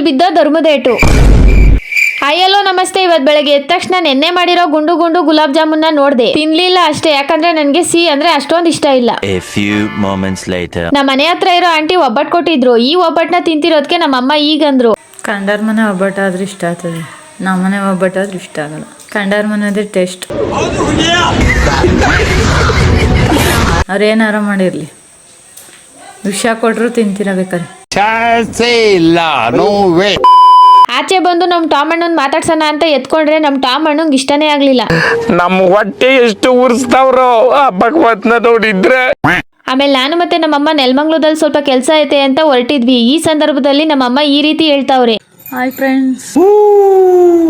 ಮೇಲೆ ಬಿದ್ದ ಧರ್ಮದೇಟು. ಅಯ್ಯಲ್ಲೋ ನಮಸ್ತೆ ಇವತ್ ಬೆಳಗ್ಗೆ ಎದ್ದ ತಕ್ಷಣ ನೆನ್ನೆ ಮಾಡಿರೋ ಗುಂಡು ಗುಂಡು ಗುಲಾಬ್ ಜಾಮೂನ್ನ ನೋಡ್ದೆ. ತಿನ್ಲಿಲ್ಲ ಅಷ್ಟೇ ಯಾಕಂದ್ರೆ ನನ್ಗೆ ಸಿಹಿ ಅಂದ್ರೆ ಅಷ್ಟೊಂದ್ ಇಷ್ಟ ಇಲ್ಲ. ನಮ್ಮ ಮನೆ ಹತ್ರ ಇರೋ ಆಂಟಿ ಒಬ್ಬಟ್ಟು ಕೊಟ್ಟಿದ್ರು ಈ ಒಬ್ಬಟ್ಟನ್ನ ತಿಂತಿರೋದಕ್ಕೆ ನಮ್ಮಮ್ಮ ಈಗಂದ್ರು. ಕಂಡಾರ್ ಮನೆ ಒಬ್ಬಟ್ಟು ಆದ್ರೆ ಇಷ್ಟ ಆಗ್ತದೆ. ನಮ್ಮನೆ ಒಬ್ಬಟ್ಟು ಆದ್ರೆ ಇಷ್ಟ ಆಗಲ್ಲ. ಕಂಡಾರ ಮನೆದೇ ಟೇಸ್ಟ್. ಅವ್ರೇನಾರ ಮಾಡಿರ್ಲಿ. ವಿಷ ಕೊಟ್ರು ತಿಂತೀರ ಬೇಕಾರೆ ಚಾನ್ಸೇ ಇಲ್ಲ ಆಚೆ ಬಂದು ನಮ್ ಟಾಮ್ ಅಣ್ಣನ್ ಮಾತಾಡ್ಸೋಣ ಅಂತ ಎತ್ಕೊಂಡ್ರೆ ನಮ್ ಟಾಮ್ ಅಣ್ಣಂಗ್ ಇಷ್ಟನೇ ಆಗ್ಲಿಲ್ಲ. ನಮ್ಮ ಹೊಟ್ಟೆ ಎಷ್ಟು ಉರ್ಸ್ತಾವ್ರು ಆ ಭಗವತ್ನ ನೋಡಿದ್ರೆ. ಆಮೇಲೆ ನಾನು ಮತ್ತೆ ನಮ್ಮಮ್ಮ ನೆಲಮಂಗ್ಲದಲ್ಲಿ ಸ್ವಲ್ಪ ಕೆಲಸ ಐತೆ ಅಂತ ಹೊರಟಿದ್ವಿ. ಈ ಸಂದರ್ಭದಲ್ಲಿ ನಮ್ಮಮ್ಮ ಈ ರೀತಿ ಹೇಳ್ತಾವ್ರೆ. ಹಾಯ್ ಫ್ರೆಂಡ್ಸ್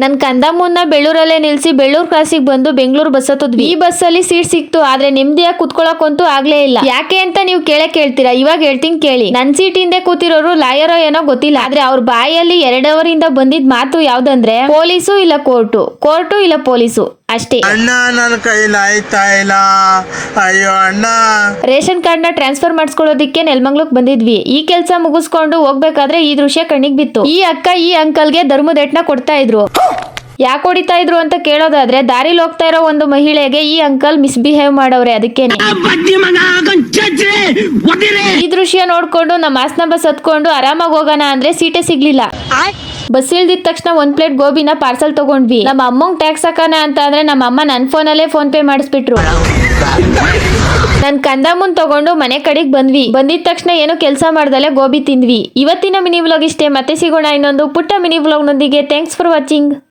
ನನ್ ಕಂದಮ್ಮನ್ನ ಬೆಳ್ಳೂರಲ್ಲೇ ನಿಲ್ಸಿ ಬೆಳ್ಳೂರ್ ಕ್ರಾಸಿಗೆ ಬಂದು ಬೆಂಗಳೂರು ಬಸ್ ಹತ್ತದ್ವಿ ಈ ಬಸ್ ಅಲ್ಲಿ ಸೀಟ್ ಸಿಕ್ತು ಆದ್ರೆ ನೆಮ್ಮದಿಯಾಗಿ ಕುತ್ಕೊಳಕಂತೂ ಆಗ್ಲೇ ಇಲ್ಲ. ಯಾಕೆ ಅಂತ ನೀವು ಕೇಳೇ ಕೇಳ್ತೀರಾ? ಇವಾಗ ಹೇಳ್ತೀನಿ ಕೇಳಿ. ನನ್ ಸೀಟ್ ಹಿಂದೆ ಕೂತಿರೋರು ಲಾಯರೋ ಏನೋ ಗೊತ್ತಿಲ್ಲ. ಆದ್ರೆ ಅವ್ರ ಬಾಯಲ್ಲಿ ಎರಡವರಿಂದ ಬಂದಿದ್ ಮಾತು ಯಾವ್ದಂದ್ರೆ ಪೊಲೀಸು ಇಲ್ಲ ಕೋರ್ಟು. ಕೋರ್ಟು ಇಲ್ಲ ಪೊಲೀಸು. ಅಷ್ಟೇ. ಅಣ್ಣ ನನ್ನ ಕೈಲಾಯ್ತಾ ಆಯ್ತಾ ಇಲ್ಲ? ಅಯ್ಯೋ ಅಣ್ಣ. ರೇಷನ್ ಕಾರ್ಡ್ನ ಟ್ರಾನ್ಸ್ಫರ್ ಮಾಡಿಸ್ಕೊಳ್ಳೋದಿಕ್ಕೆ ನೆಲಮಂಗ್ಲಕ್ ಬಂದಿದ್ವಿ. ಈ ಕೆಲಸ ಮುಗಿಸ್ಕೊಂಡು ಹೋಗ್ಬೇಕಾದ್ರೆ ಈ ದೃಶ್ಯ ಕಣ್ಣಿಗೆ ಬಿತ್ತು. ಈ ಅಕ್ಕ ಈ ಅಂಕಲ್ಗೆ ಧರ್ಮದೇಟ್ನ ಕೊಡ್ತಾ ಇದ್ರು. ಯಾಕೆ ಹೊಡಿತಾ ಇದ್ರು ಅಂತ ಕೇಳೋದಾದ್ರೆ ದಾರಿಲಿ ಹೋಗ್ತಾ ಇರೋ ಒಂದು ಮಹಿಳೆಗೆ ಈ ಅಂಕಲ್ ಮಿಸ್ಬಿಹೇವ್ ಮಾಡವ್ರೆ ಅದಕ್ಕೇನೆ. ಈ ದೃಶ್ಯ ನೋಡ್ಕೊಂಡು ನಮ್ಮ ಆಸ್ನ ಬಸ್ ಹತ್ಕೊಂಡು ಆರಾಮಾಗಿ ಹೋಗೋಣ ಅಂದ್ರೆ ಸೀಟೇ ಸಿಗ್ಲಿಲ್ಲ. ಬಸ್ ಇಳ್ದಿದ ತಕ್ಷಣ ಒಂದ್ ಪ್ಲೇಟ್ ಗೋಬಿನ ಪಾರ್ಸಲ್ ತಗೊಂಡ್ವಿ. ನಮ್ಮ ಅಮ್ಮಂಗ್ ಟ್ಯಾಕ್ಸ್ ಹಾಕೋಣ ಅಂತ ಅಂದ್ರೆ ನಮ್ಮ ಅಮ್ಮ ನನ್ನ ಫೋನಲ್ಲೇ ಫೋನ್ ಪೇ ಮಾಡಿಸ್ಬಿಟ್ರು. ನನ್ ಕಂದಮ್ಮನ್ ತಗೊಂಡು ಮನೆ ಕಡೆಗ್ ಬಂದ್ವಿ. ಬಂದಿದ ತಕ್ಷಣ ಏನು ಕೆಲಸ ಮಾಡ್ದಲೆ ಗೋಬಿ ತಿಂದ್ವಿ. ಇವತ್ತಿನ ಮಿನಿ ವ್ಲಾಗ್ ಇಷ್ಟೇ. ಮತ್ತೆ ಸಿಗೋಣ ಇನ್ನೊಂದು ಪುಟ್ಟ ಮಿನಿ ವ್ಲಾಗ್ ನೊಂದಿಗೆ ಥ್ಯಾಂಕ್ಸ್ ಫಾರ್ ವಾಚಿಂಗ್